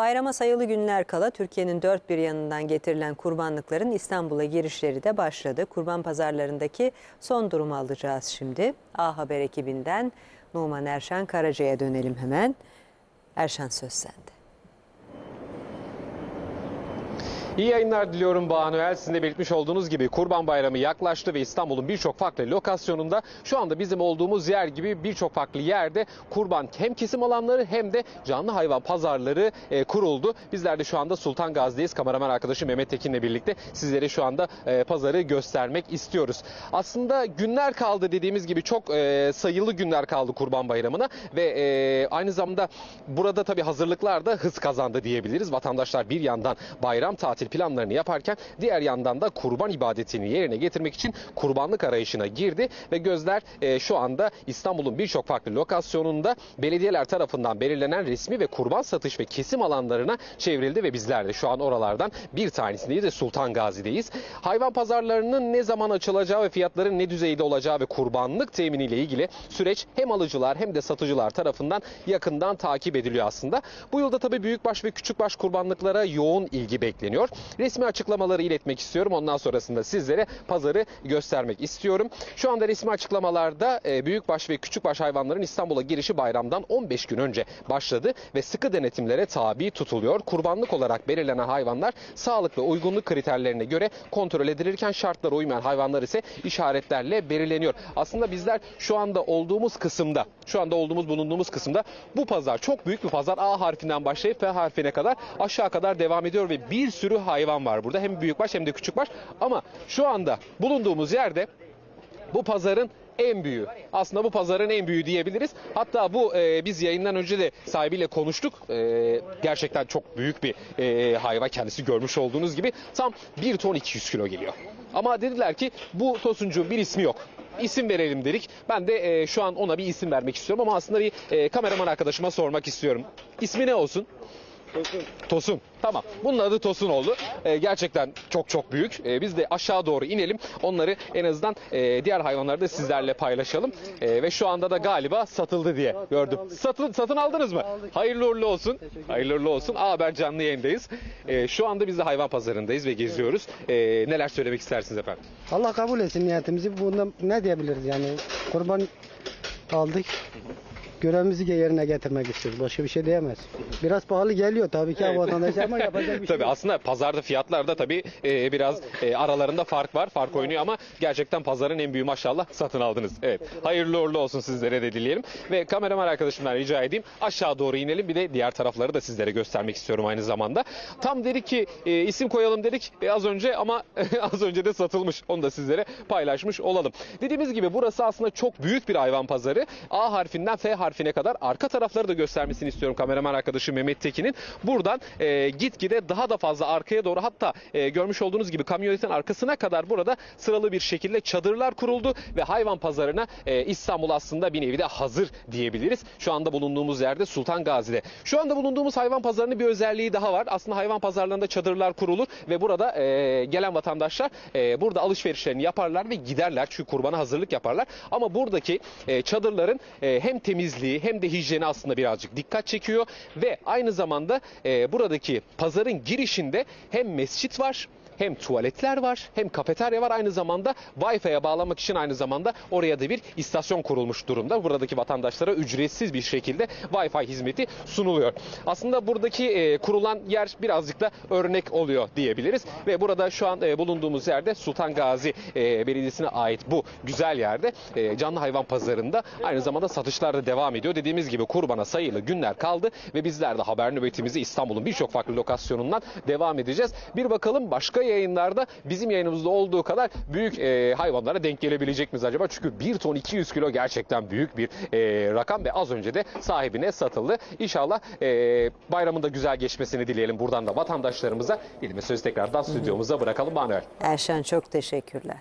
Bayrama sayılı günler kala Türkiye'nin dört bir yanından getirilen kurbanlıkların İstanbul'a girişleri de başladı. Kurban pazarlarındaki son durumu alacağız şimdi. A Haber ekibinden Numan Erşan Karaca'ya dönelim hemen. Erşan söz sende. İyi yayınlar diliyorum Banu El. Sizin de belirtmiş olduğunuz gibi Kurban Bayramı yaklaştı ve İstanbul'un birçok farklı lokasyonunda şu anda bizim olduğumuz yer gibi birçok farklı yerde kurban hem kesim alanları hem de canlı hayvan pazarları e, kuruldu. Bizler de şu anda Sultan Gazi'deyiz. Kameraman arkadaşım Mehmet Tekin'le birlikte sizlere şu anda e, pazarı göstermek istiyoruz. Aslında günler kaldı dediğimiz gibi çok e, sayılı günler kaldı Kurban Bayramı'na ve e, aynı zamanda burada tabii hazırlıklar da hız kazandı diyebiliriz. Vatandaşlar bir yandan bayram tatil planlarını yaparken diğer yandan da kurban ibadetini yerine getirmek için kurbanlık arayışına girdi ve gözler e, şu anda İstanbul'un birçok farklı lokasyonunda belediyeler tarafından belirlenen resmi ve kurban satış ve kesim alanlarına çevrildi ve bizler de şu an oralardan bir tanesindeyiz ve Sultan Gazi'deyiz. Hayvan pazarlarının ne zaman açılacağı ve fiyatların ne düzeyde olacağı ve kurbanlık teminiyle ilgili süreç hem alıcılar hem de satıcılar tarafından yakından takip ediliyor aslında. Bu yılda tabii büyükbaş ve küçükbaş kurbanlıklara yoğun ilgi bekleniyor. Resmi açıklamaları iletmek istiyorum. Ondan sonrasında sizlere pazarı göstermek istiyorum. Şu anda resmi açıklamalarda e, büyükbaş ve küçükbaş hayvanların İstanbul'a girişi bayramdan 15 gün önce başladı ve sıkı denetimlere tabi tutuluyor. Kurbanlık olarak belirlenen hayvanlar sağlık ve uygunluk kriterlerine göre kontrol edilirken şartlara uymayan hayvanlar ise işaretlerle belirleniyor. Aslında bizler şu anda olduğumuz kısımda, şu anda olduğumuz bulunduğumuz kısımda bu pazar çok büyük bir pazar. A harfinden başlayıp F harfine kadar aşağı kadar devam ediyor ve bir sürü hayvan var burada. Hem büyükbaş hem de küçükbaş. Ama şu anda bulunduğumuz yerde bu pazarın en büyüğü. Aslında bu pazarın en büyüğü diyebiliriz. Hatta bu e, biz yayından önce de sahibiyle konuştuk. E, gerçekten çok büyük bir e, hayvan kendisi görmüş olduğunuz gibi. Tam 1 ton 200 kilo geliyor. Ama dediler ki bu tosuncuğun bir ismi yok. İsim verelim dedik. Ben de e, şu an ona bir isim vermek istiyorum ama aslında bir e, kameraman arkadaşıma sormak istiyorum. İsmi ne olsun? Tosun. Tamam. Bunun adı Tosun oldu. Ee, gerçekten çok çok büyük. Ee, biz de aşağı doğru inelim. Onları en azından e, diğer hayvanları da sizlerle paylaşalım. Ee, ve şu anda da galiba satıldı diye gördüm. Satın satın aldınız mı? Hayırlı uğurlu olsun. Hayırlı uğurlu olsun. Aa ben canlı yayındayız. Ee, şu anda biz de hayvan pazarındayız ve geziyoruz. Ee, neler söylemek istersiniz efendim? Allah kabul etsin niyetimizi. Bundan ne diyebiliriz yani? Kurban aldık. Görevimizi yerine getirmek istiyoruz. Başka bir şey diyemez. Biraz pahalı geliyor tabii ki Evet. vatandaş ama yapacak bir şey Tabii yok. aslında pazarda fiyatlar da tabii e, biraz e, aralarında fark var. Fark oynuyor ama gerçekten pazarın en büyüğü maşallah satın aldınız. Evet. Hayırlı uğurlu olsun sizlere de dileyelim. Ve kameraman arkadaşımdan rica edeyim aşağı doğru inelim. Bir de diğer tarafları da sizlere göstermek istiyorum aynı zamanda. Tam dedik ki e, isim koyalım dedik e, az önce ama az önce de satılmış. Onu da sizlere paylaşmış olalım. Dediğimiz gibi burası aslında çok büyük bir hayvan pazarı. A harfinden F harfine kadar arka tarafları da göstermesini istiyorum kameraman arkadaşım Mehmet Tekin'in. Buradan e, gitgide daha da fazla arkaya doğru hatta e, görmüş olduğunuz gibi kamyonetin arkasına kadar burada sıralı bir şekilde çadırlar kuruldu ve hayvan pazarına e, İstanbul aslında bir nevi de hazır diyebiliriz. Şu anda bulunduğumuz yerde Sultan Gazi'de. Şu anda bulunduğumuz hayvan pazarının bir özelliği daha var. Aslında hayvan pazarlarında çadırlar kurulur ve burada e, gelen vatandaşlar e, burada alışverişlerini yaparlar ve giderler. Çünkü kurbana hazırlık yaparlar. Ama buradaki e, çadırların e, hem temizliği hem de hijyeni aslında birazcık dikkat çekiyor. Ve aynı zamanda e, buradaki pazarın girişinde hem mescit var hem tuvaletler var hem kafeterya var aynı zamanda Wi-Fi'ye bağlamak için aynı zamanda oraya da bir istasyon kurulmuş durumda. Buradaki vatandaşlara ücretsiz bir şekilde Wi-Fi hizmeti sunuluyor. Aslında buradaki e, kurulan yer birazcık da örnek oluyor diyebiliriz ve burada şu an e, bulunduğumuz yerde Sultan Gazi e, Belediyesi'ne ait bu güzel yerde e, canlı hayvan pazarında aynı zamanda satışlar da devam ediyor. Dediğimiz gibi kurbana sayılı günler kaldı ve bizler de haber nöbetimizi İstanbul'un birçok farklı lokasyonundan devam edeceğiz. Bir bakalım başka yayınlarda bizim yayınımızda olduğu kadar büyük e, hayvanlara denk gelebilecek miyiz acaba? Çünkü 1 ton 200 kilo gerçekten büyük bir e, rakam ve az önce de sahibine satıldı. İnşallah e, bayramın da güzel geçmesini dileyelim buradan da vatandaşlarımıza. Elime sözü tekrardan stüdyomuza bırakalım Manuel. Erşan çok teşekkürler.